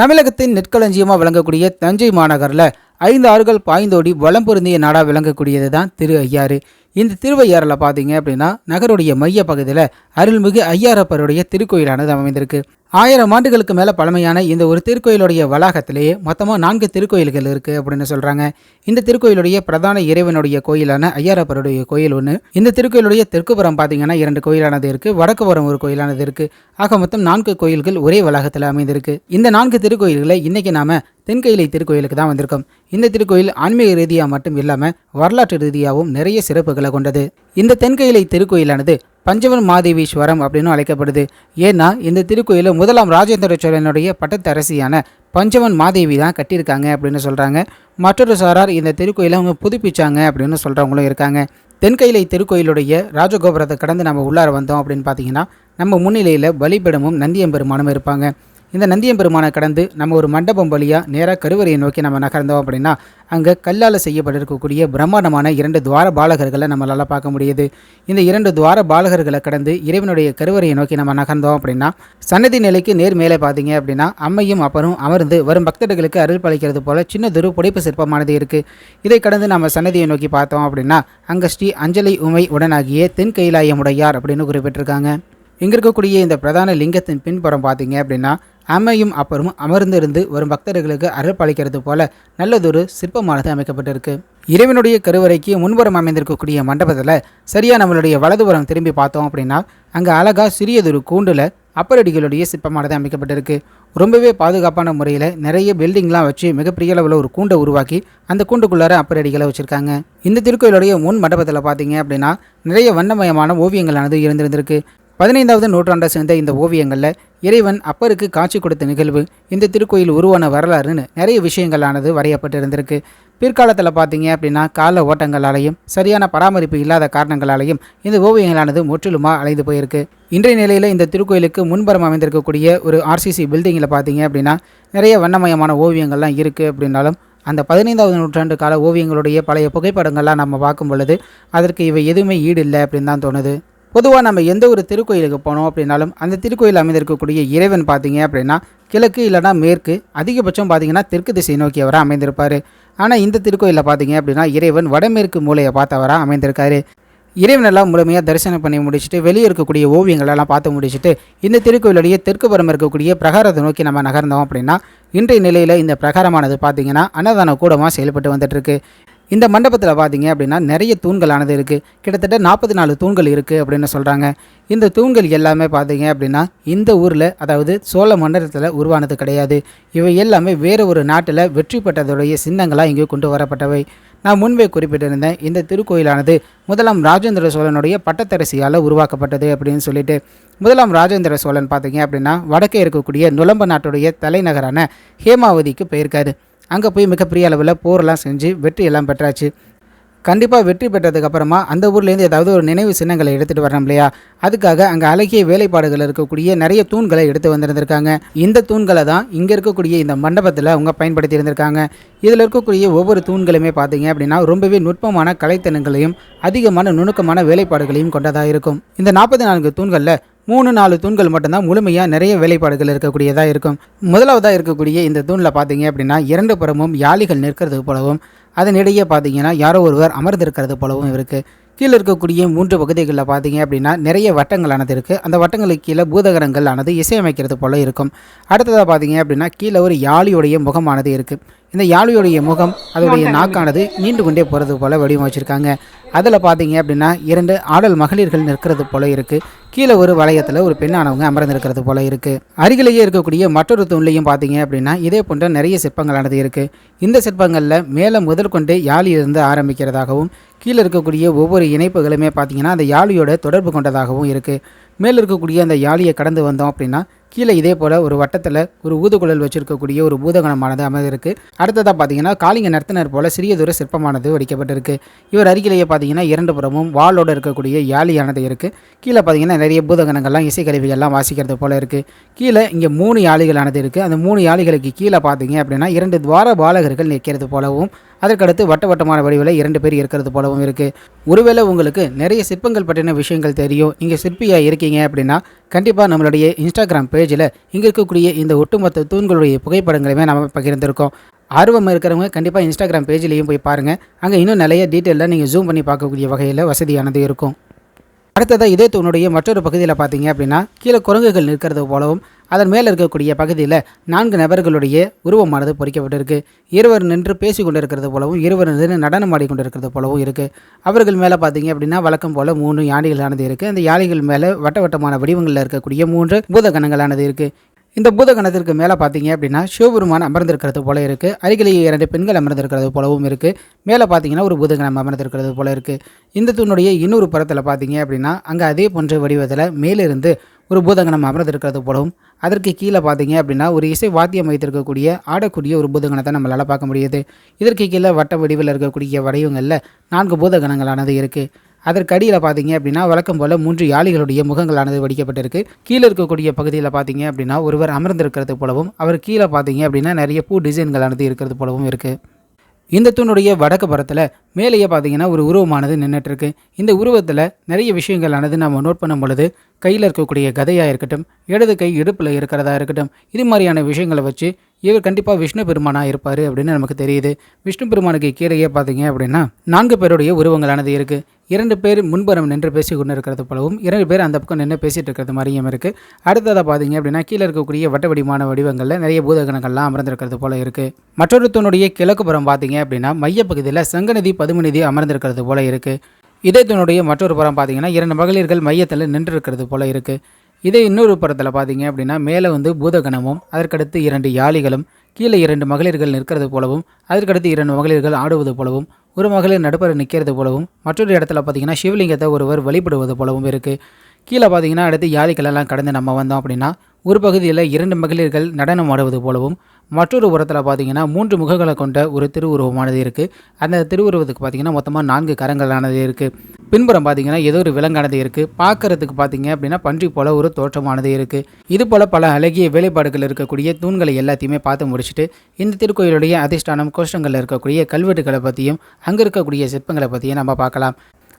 தமிழகத்தின் நெற்களஞ்சியமாக விளங்கக்கூடிய தஞ்சை மாநகரில் ஐந்து ஆறுகள் பாய்ந்தோடி வளம் பொருந்திய நாடாக விளங்கக்கூடியது தான் திரு ஐயாறு. இந்த திருவையாறில் பார்த்தீங்க அப்படின்னா நகருடைய மைய பகுதியில் அருள்மிகு ஐயாரப்பருடைய திருக்கோயிலானது அமைந்திருக்கு. ஆயிரம் ஆண்டுகளுக்கு மேலே பழமையான இந்த ஒரு திருக்கோயிலுடைய வளாகத்திலேயே மொத்தமாக நான்கு திருக்கோயில்கள் இருக்குது அப்படின்னு சொல்கிறாங்க இந்த திருக்கோயிலுடைய பிரதான இறைவனுடைய கோயிலான ஐயாரப்பருடைய கோயில் ஒன்று இந்த திருக்கோயிலுடைய தெற்குப்புறம் பார்த்தீங்கன்னா இரண்டு கோயிலானது இருக்குது வடக்குப்புறம் ஒரு கோயிலானது இருக்குது ஆக மொத்தம் நான்கு கோயில்கள் ஒரே வளாகத்தில் அமைந்திருக்கு. இந்த நான்கு திருக்கோயில்களை இன்றைக்கி நாம் தென்கையிலை திருக்கோயிலுக்கு தான் வந்திருக்கோம். இந்த திருக்கோயில் ஆன்மீக ரீதியாக மட்டும் இல்லாமல் வரலாற்று ரீதியாகவும் நிறைய சிறப்புகள் கொண்டது. இந்த தென்கையிலை திருக்கோயிலானது பஞ்சவன் மாதேவீஸ்வரம் அப்படின்னு அழைக்கப்படுது. ஏன்னா இந்த திருக்கோயிலை முதலாம் ராஜேந்திர சோழனுடைய பட்டத்தரசியான பஞ்சவன் மாதேவி தான் கட்டியிருக்காங்க அப்படின்னு சொல்கிறாங்க மற்றொரு சாரார் இந்த திருக்கோயிலை அவங்க புதுப்பிச்சாங்க அப்படின்னு சொல்கிறவங்களும் இருக்காங்க. தென்கையிலை திருக்கோயிலுடைய ராஜகோபுரத்தை கடந்து நம்ம உள்ளார வந்தோம் அப்படின்னு பார்த்தீங்கன்னா நம்ம முன்னிலையில் பலிபீடமும் நந்தியம்பெருமானும் இருப்பாங்க. இந்த நந்தியம்பெருமானை கடந்து நம்ம ஒரு மண்டபம் வழியாக நேராக கருவறையை நோக்கி நம்ம நகர்ந்தோம் அப்படின்னா அங்கே கல்லால் செய்யப்பட்டிருக்கக்கூடிய பிரம்மாண்டமான இரண்டு துவார பாலகர்களை நம்மளால் பார்க்க முடியுது. இந்த இரண்டு துவார பாலகர்களை கடந்து இறைவனுடைய கருவறையை நோக்கி நம்ம நகர்ந்தோம் அப்படின்னா சன்னதி நிலைக்கு நேர் மேலே பார்த்தீங்க அப்படின்னா அம்மையும் அப்பரும் அமர்ந்து வரும் பக்தர்களுக்கு அருள் பழிக்கிறது போல சின்னதொரு புடைப்பு சிற்பமானது இருக்குது இதை கடந்து நம்ம சன்னதியை நோக்கி பார்த்தோம் அப்படின்னா அங்கே ஸ்ரீ அஞ்சலி உமை உடனாகிய தென் கைலாயமுடையார் அப்படின்னு குறிப்பிட்டிருக்காங்க. இங்கே இருக்கக்கூடிய இந்த பிரதான லிங்கத்தின் பின்புறம் பார்த்தீங்க அப்படின்னா அம்மையும் அப்பரும் அமர்ந்திருந்து வரும் பக்தர்களுக்கு அருள் போல நல்லதொரு சிற்பமானது அமைக்கப்பட்டிருக்கு. இறைவனுடைய கருவறைக்கு முன்புறம் அமைந்திருக்கக்கூடிய மண்டபத்தில் சரியாக நம்மளுடைய வலதுபுறம் திரும்பி பார்த்தோம் அப்படின்னா அங்கே அழகாக சிறியதொரு கூண்டில் அப்பரடிகளுடைய சிற்பமானது அமைக்கப்பட்டிருக்கு. ரொம்பவே பாதுகாப்பான முறையில் நிறைய பில்டிங்லாம் வச்சு மிகப்பெரிய அளவில் ஒரு கூண்டை உருவாக்கி அந்த கூண்டுக்குள்ளார அப்பரடிகளை வச்சுருக்காங்க. இந்த திருக்கோயிலுடைய முன் மண்டபத்தில் பார்த்தீங்க அப்படின்னா நிறைய வண்ணமயமான ஓவியங்களானது இருந்திருந்திருக்கு. பதினைந்தாவது நூற்றாண்டை சேர்ந்த இந்த ஓவியங்களில் இறைவன் அப்பருக்கு காட்சி கொடுத்த நிகழ்வு இந்த திருக்கோயில் உருவான வரலாறுன்னு நிறைய விஷயங்களானது வரையப்பட்டிருந்திருக்கு. பிற்காலத்தில் பார்த்தீங்க அப்படின்னா கால ஓட்டங்களாலையும் சரியான பராமரிப்பு இல்லாத காரணங்களாலையும் இந்த ஓவியங்களானது முற்றிலுமாக அலைந்து போயிருக்கு. இன்றைய நிலையில் இந்த திருக்கோயிலுக்கு முன்புறம் அமைந்திருக்கக்கூடிய ஒரு ஆர்சிசி பில்டிங்கில் பார்த்தீங்க அப்படின்னா நிறைய வண்ணமயமான ஓவியங்கள்லாம் இருக்குது அப்படின்னாலும் அந்த பதினைந்தாவது நூற்றாண்டு கால ஓவியங்களுடைய பழைய புகைப்படங்கள்லாம் நம்ம பார்க்கும் பொழுது அதற்கு இவை எதுவுமே ஈடு இல்லை அப்படின்னு தான் தோணுது. பொதுவாக நம்ம எந்த ஒரு திருக்கோயிலுக்கு போனோம் அப்படின்னாலும் அந்த திருக்கோயில் அமைந்திருக்கக்கூடிய இறைவன் பார்த்தீங்க அப்படின்னா கிழக்கு இல்லைனா மேற்கு அதிகபட்சம் பார்த்தீங்கன்னா தெற்கு திசை நோக்கியவராக அமைந்திருப்பார். ஆனால் இந்த திருக்கோயிலில் பார்த்தீங்க அப்படின்னா இறைவன் வடமேற்கு மூலையை பார்த்தவராக அமைந்திருக்காரு. இறைவனெல்லாம் முழுமையாக தரிசனம் பண்ணி முடிச்சுட்டு வெளியே இருக்கக்கூடிய ஓவியங்களெல்லாம் பார்த்து முடிச்சுட்டு இந்த திருக்கோயிலுடைய தெற்கு புறம் இருக்கக்கூடிய பிரகாரத்தை நோக்கி நம்ம நகர்ந்தோம் அப்படின்னா இன்றைய நிலையில் இந்த பிரகாரமானது பார்த்தீங்கன்னா அன்னதான கூடமாக செயல்பட்டு வந்துட்டுருக்கு இந்த மண்டபத்தில் பார்த்தீங்க அப்படின்னா நிறைய தூண்களானது இருக்குது கிட்டத்தட்ட நாற்பத்தி நாலு தூண்கள் இருக்குது அப்படின்னு சொல்கிறாங்க இந்த தூண்கள் எல்லாமே பார்த்தீங்க அப்படின்னா இந்த ஊரில் அதாவது சோழ மண்டலத்தில் உருவானது கிடையாது. இவை எல்லாமே வேறு ஒரு நாட்டில் வெற்றி பெற்றதுடைய சின்னங்களாக இங்கே கொண்டு வரப்பட்டவை. நான் முன்பே குறிப்பிட்டிருந்தேன் இந்த திருக்கோயிலானது முதலாம் ராஜேந்திர சோழனுடைய பட்டத்தரசியால் உருவாக்கப்பட்டது அப்படின்னு சொல்லிட்டு. முதலாம் ராஜேந்திர சோழன் பார்த்தீங்க அப்படின்னா வடக்கே இருக்கக்கூடிய நுளம்ப நாட்டுடைய தலைநகரான ஹேமாவதிக்கு போயிருக்காரு. அங்கே போய் மிகப்பெரிய அளவில் போரெல்லாம் செஞ்சு வெற்றி எல்லாம் பெற்றாச்சு. கண்டிப்பாக வெற்றி பெற்றதுக்கப்புறமா அந்த ஊர்லேருந்து ஏதாவது ஒரு நினைவு சின்னங்களை எடுத்துகிட்டு வரணும் இல்லையா? அதுக்காக அங்கே அழகிய வேலைப்பாடுகள் இருக்கக்கூடிய நிறைய தூண்களை எடுத்து வந்திருந்திருக்காங்க. இந்த தூண்களை தான் இங்கே இருக்கக்கூடிய இந்த மண்டபத்தில் அவங்க பயன்படுத்தி இருந்திருக்காங்க. இதில் இருக்கக்கூடிய ஒவ்வொரு தூண்களுமே பார்த்தீங்க அப்படின்னா ரொம்பவே நுட்பமான கலைத்தனங்களையும் அதிகமான நுணுக்கமான வேலைப்பாடுகளையும் கொண்டதாக இருக்கும். இந்த நாற்பத்தி நான்கு தூண்களில் மூணு நாலு தூண்கள் மட்டும்தான் முழுமையாக நிறைய வேலைப்பாடுகள் இருக்கக்கூடியதாக இருக்கும். முதலாவதாக இருக்கக்கூடிய இந்த தூணில் பார்த்தீங்க அப்படின்னா இரண்டு புறமும் யாளிகள் நிற்கிறது போலவும் அதனிடையே பார்த்தீங்கன்னா யாரோ ஒருவர் அமர்ந்திருக்கிறது போலவும் இருக்குது கீழே இருக்கக்கூடிய மூன்று பகுதிகளில் பார்த்தீங்க அப்படின்னா நிறைய வட்டங்களானது இருக்குது அந்த வட்டங்களுக்கு கீழே பூதகரங்கள் ஆனது இசையமைக்கிறது போல இருக்கும். அடுத்ததாக பார்த்தீங்க அப்படின்னா கீழே ஒரு யாழியுடைய முகமானது இருக்குது இந்த யாழியுடைய முகம் அதோடைய நாக்கானது நீண்டு கொண்டே போகிறது போல வடிவமைச்சிருக்காங்க. அதில் பார்த்தீங்க அப்படின்னா இரண்டு ஆடல் மகளிர்கள் நிற்கிறது போல இருக்குது கீழே ஒரு வளையத்தில் ஒரு பெண்ணானவங்க அமர்ந்திருக்கிறது போல இருக்குது அருகிலேயே இருக்கக்கூடிய மற்றொரு தூண்லையும் பார்த்தீங்க அப்படின்னா இதே போன்ற நிறைய சிற்பங்களானது இருக்குது இந்த சிற்பங்களில் மேலே முதற்கொண்டு யாழியிலிருந்து ஆரம்பிக்கிறதாகவும் கீழே இருக்கக்கூடிய ஒவ்வொரு இணைப்புகளுமே பார்த்தீங்கன்னா அந்த யாழியோட தொடர்பு கொண்டதாகவும் இருக்குது மேலே இருக்கக்கூடிய அந்த யாழியை கடந்து வந்தோம் அப்படின்னா கீழே இதே போல் ஒரு வட்டத்தில் ஒரு ஊதுகுழல் வச்சிருக்கக்கூடிய ஒரு பூதகணமானது அமைந்திருக்கு அடுத்ததாக பார்த்தீங்கன்னா காளிங்க நர்த்தனர் போல சிறியதொரு சிற்பமானது வடிக்கப்பட்டிருக்கு. இவர் அருகிலேயே பார்த்தீங்கன்னா இரண்டு புறமும் வாளோடு இருக்கக்கூடிய யாழியானது இருக்குது கீழே பார்த்தீங்கன்னா நிறைய பூதகணங்கள்லாம் இசைக்கருவிகள்லாம் வாசிக்கிறது போல இருக்குது கீழே இங்கே மூணு யாழிகளானது இருக்குது அந்த மூணு யாழிகளுக்கு கீழே பார்த்தீங்க அப்படின்னா இரண்டு துவார பாலகர்கள் நிற்கிறது போலவும் அதற்கடுத்து வட்ட வட்டமான வடிவில் இரண்டு பேர் இருக்கிறது போலவும் இருக்குது ஒருவேளை உங்களுக்கு நிறைய சிற்பங்கள் பற்றின விஷயங்கள் தெரியும் நீங்கள் சிற்பியாக இருக்கீங்க அப்படின்னா கண்டிப்பாக நம்மளுடைய இன்ஸ்டாகிராம் பேஜில் இங்கே இருக்கக்கூடிய இந்த ஒட்டுமொத்த தூண்களுடைய புகைப்படங்களுமே நம்ம பகிர்ந்திருக்கோம். ஆர்வம் இருக்கிறவங்க கண்டிப்பாக இன்ஸ்டாகிராம் பேஜ்லேயும் போய் பாருங்கள் அங்கே இன்னும் நிறைய டீட்டெயிலாக நீங்கள் ஜூம் பண்ணி பார்க்கக்கூடிய வகையில் வசதியானது இருக்கும். அடுத்ததாக இதே தூணுடைய மற்றொரு பகுதியில் பார்த்தீங்க அப்படின்னா கீழே குரங்குகள் நிற்கிறது போலவும் அதன் மேலே இருக்கக்கூடிய பகுதியில் நான்கு நபர்களுடைய உருவமானது பொறிக்கப்பட்டிருக்கு. இருவர் நின்று பேசி கொண்டிருக்கிறது போலவும் இருவர் நின்று நடனம் ஆடிக்கொண்டிருக்கிறது போலவும் இருக்குது அவர்கள் மேலே பார்த்தீங்க அப்படின்னா வழக்கம் போல் மூணு யானைகளானது இருக்குது அந்த யானைகள் மேலே வட்ட வட்டமான வடிவங்களில் இருக்கக்கூடிய மூன்று பூதகணங்களானது இருக்குது இந்த பூதகணத்திற்கு மேலே பார்த்தீங்க அப்படின்னா சிவபெருமான் அமர்ந்திருக்கிறது போல இருக்குது அருகிலேயே இரண்டு பெண்கள் அமர்ந்திருக்கிறது போலவும் இருக்குது மேலே பார்த்தீங்கன்னா ஒரு பூதகணம் அமர்ந்திருக்கிறது போல இருக்குது இந்த தூணுடைய இன்னொரு புறத்தில் பார்த்தீங்க அப்படின்னா அங்கே அதே போன்ற வடிவத்தில் மேலிருந்து ஒரு பூதகணம் அமர்ந்திருக்கிறது போலவும் அதற்கு கீழே பார்த்தீங்க அப்படின்னா ஒரு இசை வாத்தியம் வைத்திருக்கக்கூடிய ஆடக்கூடிய ஒரு பூதகணத்தை நம்மளால் பார்க்க முடியுது. இதற்கு கீழே வட்ட வடிவில் இருக்கக்கூடிய வடிவங்களில் நான்கு பூதகணங்களானது இருக்குது அதற்கு அடியில் பார்த்தீங்க அப்படின்னா வழக்கம் போல் மூன்று யாளிகளுடைய முகங்களானது வடிக்கப்பட்டிருக்கு. கீழே இருக்கக்கூடிய பகுதியில் பார்த்தீங்க அப்படின்னா ஒருவர் அமர்ந்திருக்கிறது போலவும் அவர் கீழே பார்த்தீங்க அப்படின்னா நிறைய பூ டிசைன்களானது இருக்கிறது போலவும் இருக்குது இந்த தூணுடைய வடக்கு புறத்தில் மேலேயே பார்த்தீங்கன்னா ஒரு உருவமானது நின்றுட்டு இருக்கு இந்த உருவத்தில் நிறைய விஷயங்களானது நம்ம நோட் பண்ணும் பொழுது கையில் இருக்கக்கூடிய கதையாக இருக்கட்டும் இடது கை இடுப்பில் இருக்கிறதா இருக்கட்டும் இது மாதிரியான விஷயங்களை வச்சு இவர் கண்டிப்பாக விஷ்ணு பெருமானாக இருப்பார் அப்படின்னு நமக்கு தெரியுது. விஷ்ணு பெருமானுக்கு கீழேயே பார்த்தீங்க அப்படின்னா நான்கு பேருடைய உருவங்களானது இருக்குது இரண்டு பேர் முன்புறம் நின்று பேசி கொண்டு இருக்கிறது போலவும் இரண்டு பேர் அந்த பக்கம் நின்று பேசிகிட்டு இருக்கிறது மாதிரியும் இருக்குது அடுத்ததாக பார்த்தீங்க அப்படின்னா கீழே இருக்கக்கூடிய வட்ட வடிவான வடிவங்களில் நிறைய பூதகணங்கள்லாம் அமர்ந்திருக்கிறது போல இருக்குது மற்றொரு தூணுடைய கிழக்கு புறம் பார்த்தீங்க அப்படின்னா மையப்பகுதியில் சங்கநிதி பதுமநிதி அமர்ந்திருக்கிறது போல இருக்குது இதயத்தினுடைய மற்றொரு புறம் பார்த்தீங்கன்னா இரண்டு மகளிர்கள் மையத்தில் நின்று இருக்கிறது போல இருக்குது இதே இன்னொரு புறத்தில் பார்த்தீங்க அப்படின்னா மேலே வந்து பூதகணமும் அதற்கடுத்து இரண்டு யாளிகளும் கீழே இரண்டு மகளிர்கள் நிற்கிறது போலவும் அதற்கடுத்து இரண்டு மகளிர்கள் ஆடுவது போலவும் ஒரு மகளிர் நடுப்பற நிற்கிறது போலவும் மற்றொரு இடத்துல பார்த்தீங்கன்னா சிவலிங்கத்தை ஒருவர் வழிபடுவது போலவும் இருக்குது கீழே பார்த்தீங்கன்னா அடுத்து யாழிகளெல்லாம் கடந்து நம்ம வந்தோம் அப்படின்னா ஒரு பகுதியில் இரண்டு மகளிர்கள் நடனம் ஆடுவது போலவும் மற்றொரு உரத்தில் பார்த்தீங்கன்னா மூன்று முகங்களை கொண்ட ஒரு திருவுருவமானது இருக்குது அந்த திருவுருவத்துக்கு பார்த்தீங்கன்னா மொத்தமாக நான்கு கரங்களானது இருக்குது பின்புறம் பார்த்தீங்கன்னா ஏதோ ஒரு விலங்கானது இருக்குது பார்க்கறதுக்கு பார்த்தீங்க அப்படின்னா பன்றி போல ஒரு தோற்றமானது இருக்குது இது போல் பல அழகிய வேலைப்பாடுகள் இருக்கக்கூடிய தூண்களை எல்லாத்தையுமே பார்த்து முடிச்சுட்டு இந்த திருக்கோயிலுடைய அதிஷ்டானம் கோஷ்டங்களில் இருக்கக்கூடிய கல்வெட்டுகளை பற்றியும் அங்கே இருக்கக்கூடிய சிற்பங்களை பற்றியும் நம்ம பார்க்கலாம்.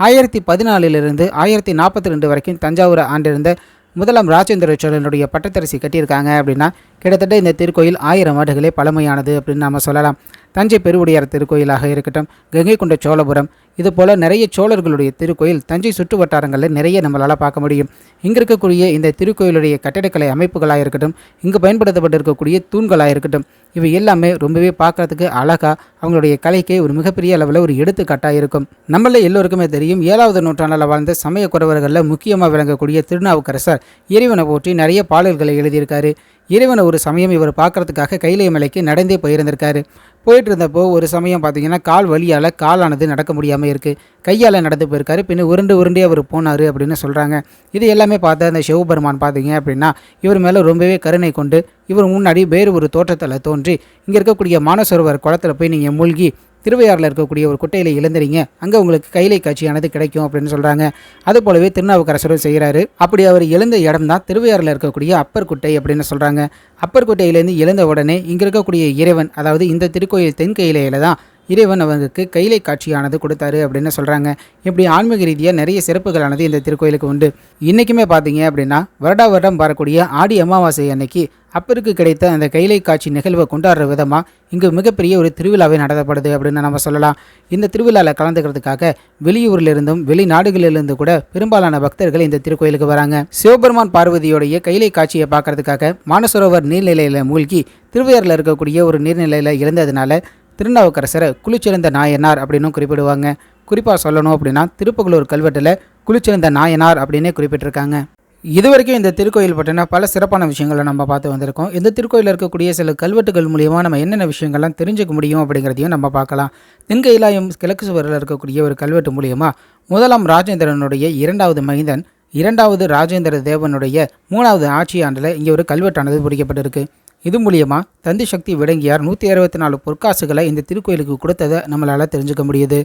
ஆயிரத்தி பதினாலிலிருந்து ஆயிரத்தி நாற்பத்தி ரெண்டு வரைக்கும் தஞ்சாவூர் ஆண்டிருந்த முதலாம் ராஜேந்திர சோழனுடைய பட்டத்தரசி கட்டியிருக்காங்க அப்படின்னா கிட்டத்தட்ட இந்த திருக்கோயில் ஆயிரம் ஆண்டுகளே பழமையானது அப்படின்னு நாம் சொல்லலாம். தஞ்சை பெருவுடையார் திருக்கோயிலாக இருக்கட்டும் கங்கை கொண்ட சோழபுரம் இது போல் நிறைய சோழர்களுடைய திருக்கோயில் தஞ்சை சுற்று வட்டாரங்களில் நிறைய நம்மளால் பார்க்க முடியும். இங்கே இருக்கக்கூடிய இந்த திருக்கோயிலுடைய கட்டிடக்கலை அமைப்புகளாக இருக்கட்டும் இங்கு பயன்படுத்தப்பட்டிருக்கக்கூடிய தூண்களாக இருக்கட்டும் இவை எல்லாமே ரொம்பவே பார்க்கறதுக்கு அழகாக அவங்களுடைய கலைக்கே ஒரு மிகப்பெரிய அளவில் ஒரு எடுத்துக்காட்டாக இருக்கும். நம்மள எல்லோருக்குமே தெரியும் ஏழாவது நூற்றாண்டில் வாழ்ந்த சமய குறவர்களில் முக்கியமாக விளங்கக்கூடிய திருநாவுக்கரசர் இறைவனை போற்றி நிறைய பாடல்களை எழுதியிருக்காரு. இறைவனை ஒரு சமயம் இவர் பார்க்கறதுக்காக கைலை மலைக்கு நடந்தே போயிருந்திருக்காரு. போயிட்டு இருந்தப்போ ஒரு சமயம் பார்த்தீங்கன்னா கால் வலியால் காலானது நடக்க முடியாமல் இருக்குது கையால் நடந்து போயிருக்காரு. பின்ன உருண்டு உருண்டே அவர் போனார் அப்படின்னு சொல்கிறாங்க இது எல்லாமே பார்த்த அந்த சிவபெருமான் பார்த்தீங்க அப்படின்னா இவர் மேலே ரொம்பவே கருணை கொண்டு இவர் முன்னாடி வேறு ஒரு தோற்றத்தில் தோன்றி இங்கே இருக்கக்கூடிய மானசரோவர் குளத்தில் போய் நீங்கள் மூழ்கி திருவையாறில் இருக்கக்கூடிய ஒரு குட்டையில் இழந்துறீங்க அங்கே உங்களுக்கு கைலை காட்சியானது கிடைக்கும் அப்படின்னு சொல்கிறாங்க அது போலவே திருநாவுக்கரசரும் செய்கிறாரு அப்படி அவர் எழுந்த இடம் தான் திருவையாறில் இருக்கக்கூடிய அப்பர் குட்டை அப்படின்னு சொல்கிறாங்க அப்பர் குட்டையிலேருந்து எழுந்த உடனே இங்கே இருக்கக்கூடிய இறைவன் அதாவது இந்த திருக்கோயில் தென்கையிலையில் தான் இறைவன் அவங்களுக்கு கைலை காட்சியானது கொடுத்தாரு அப்படின்னு சொல்கிறாங்க இப்படி ஆன்மீக ரீதியாக நிறைய சிறப்புகளானது இந்த திருக்கோயிலுக்கு உண்டு. இன்றைக்குமே பார்த்தீங்க அப்படின்னா வருடா வருடம் வரக்கூடிய ஆடி அமாவாசை அன்னைக்கு அப்பருக்கு கிடைத்த அந்த கைலை காட்சி நிகழ்வை கொண்டாடுற விதமாக இங்கு மிகப்பெரிய ஒரு திருவிழாவே நடத்தப்படுது அப்படின்னு நம்ம சொல்லலாம். இந்த திருவிழாவில் கலந்துக்கிறதுக்காக வெளியூரிலிருந்தும் வெளிநாடுகளிலிருந்து கூட பெரும்பாலான பக்தர்கள் இந்த திருக்கோயிலுக்கு வராங்க. சிவபெருமான் பார்வதியோடைய கைலை காட்சியை பார்க்கறதுக்காக மானசரோவர் நீர்நிலையில் மூழ்கி திருவையாறில் இருக்கக்கூடிய ஒரு நீர்நிலையில் இருந்ததுனால திருநாவுக்கரசரை குளிச்சிருந்த நாயனார் அப்படின்னும் குறிப்பிடுவாங்க. குறிப்பாக சொல்லணும் அப்படின்னா திருப்புகலூர் கல்வெட்டில் குளிச்சிருந்த நாயனார் அப்படின்னே குறிப்பிட்டிருக்காங்க. இது வரைக்கும் இந்த திருக்கோயில் பற்றின பல சிறப்பான விஷயங்களை நம்ம பார்த்து வந்திருக்கோம். இந்த திருக்கோயிலில் இருக்கக்கூடிய சில கல்வெட்டுகள் மூலியமாக நம்ம என்னென்ன விஷயங்கள்லாம் தெரிஞ்சுக்க முடியும் அப்படிங்கிறதையும் நம்ம பார்க்கலாம். தென்கையிலாயம் கிழக்கு சுவரில் இருக்கக்கூடிய ஒரு கல்வெட்டு மூலியமாக முதலாம் ராஜேந்திரனுடைய இரண்டாவது மைந்தன் இரண்டாவது ராஜேந்திர தேவனுடைய மூணாவது ஆட்சி ஆண்டில் இங்கே ஒரு கல்வெட்டானது பிடிக்கப்பட்டிருக்கு இது மூலியமா தந்தி சக்தி விடங்கியார் நூற்றி அறுபத்தி நாலு பொற்காசுகளை இந்த திருக்கோயிலுக்கு கொடுத்ததை நம்மளால் தெரிஞ்சுக்க முடியுது.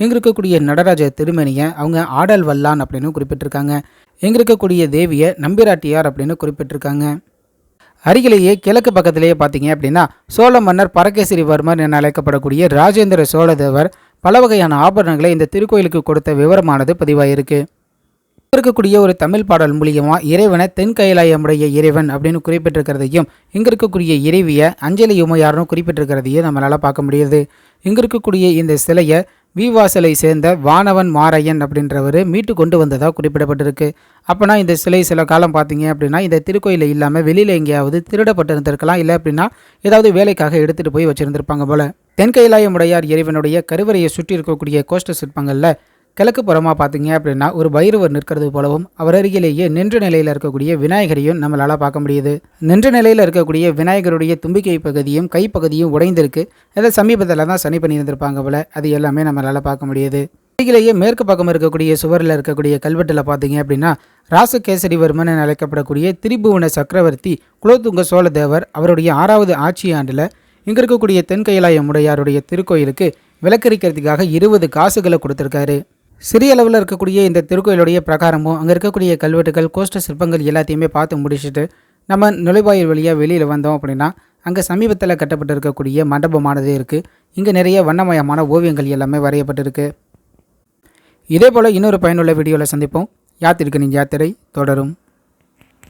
இங்கே இருக்கக்கூடிய நடராஜ திருமணியை அவங்க ஆடல் வல்லான் அப்படின்னு குறிப்பிட்டிருக்காங்க. இங்கே இருக்கக்கூடிய தேவியை நம்பிராட்டியார் அப்படின்னு குறிப்பிட்டிருக்காங்க. அருகிலேயே கிழக்கு பக்கத்திலேயே பார்த்தீங்க அப்படின்னா சோழ மன்னர் பரகேசரிவர்மர் என அழைக்கப்படக்கூடிய ராஜேந்திர சோழதேவர் பல வகையான ஆபரணங்களை இந்த திருக்கோயிலுக்கு கொடுத்த விவரமானது பதிவாயிருக்கு. இருக்கக்கூடிய ஒரு தமிழ் பாடல் மூலியமாக இறைவனை தென் கைலாயமுடைய இறைவன் அப்படின்னு குறிப்பிட்டிருக்கிறதையும் இங்கே இருக்கக்கூடிய இறைவியை அஞ்சலி உமையார்னு குறிப்பிட்டிருக்கிறதையும் நம்மளால் பார்க்க முடியுது. இங்கே இருக்கக்கூடிய இந்த சிலையை வீவாசலை சேர்ந்த வானவன் மாரையன் அப்படின்றவர் மீட்டு கொண்டு வந்ததாக குறிப்பிடப்பட்டிருக்கு. அப்போனா இந்த சிலை சில காலம் பார்த்தீங்க அப்படின்னா இந்த திருக்கோயிலில் இல்லாமல் வெளியில் எங்கேயாவது திருடப்பட்டு இருந்திருக்கலாம் இல்லை அப்படின்னா ஏதாவது வேலைக்காக எடுத்துகிட்டு போய் வச்சுருந்துருப்பாங்க போல். தென்கைலாயமுடையார் இறைவனுடைய கருவறையை சுற்றி இருக்கக்கூடிய கோஷ்ட சிற்பங்களில் கிழக்கு புறமாக பார்த்தீங்க அப்படின்னா ஒரு பைரவர் நிற்கிறது போலவும் அவர் அருகிலேயே நின்ற நிலையில் இருக்கக்கூடிய விநாயகரையும் நம்மளால் பார்க்க முடியுது. நின்ற நிலையில் இருக்கக்கூடிய விநாயகருடைய தும்பிக்கை பகுதியும் கைப்பகுதியும் உடைந்திருக்கு. அதை சமீபத்தில் தான் சனி பண்ணியிருந்திருப்பாங்க போல அது எல்லாமே நம்மளால் பார்க்க முடியுது. அருகிலேயே மேற்கு பக்கம் இருக்கக்கூடிய சுவரில் இருக்கக்கூடிய கல்வெட்டில் பார்த்தீங்க அப்படின்னா ராசகேசரிவர்மன் என அழைக்கப்படக்கூடிய திரிபுவன சக்கரவர்த்தி குலோத்துங்க சோழதேவர் அவருடைய ஆறாவது ஆட்சி ஆண்டில் இங்கே இருக்கக்கூடிய தென்கைலாய முடையாருடைய திருக்கோயிலுக்கு விளக்கரிக்கிறதுக்காக இருபது காசுகளை கொடுத்துருக்காரு. சிறிய அளவில் இருக்கக்கூடிய இந்த திருக்கோயிலுடைய பிரகாரமும் அங்கே இருக்கக்கூடிய கல்வெட்டுகள் கோஷ்ட சிற்பங்கள் எல்லாத்தையுமே பார்த்து முடிச்சுட்டு நம்ம நுழைவாயில் வழியாக வெளியில் வந்தோம் அப்படின்னா அங்கே சமீபத்தில் கட்டப்பட்டு இருக்கக்கூடிய மண்டபமானது இருக்குது இங்கே நிறைய வண்ணமயமான ஓவியங்கள் எல்லாமே வரையப்பட்டிருக்கு. இதே போல் இன்னொரு பயனுள்ள வீடியோவில் சந்திப்போம். யாத்திருக்கு நீங்கள் யாத்திரை தொடரும்.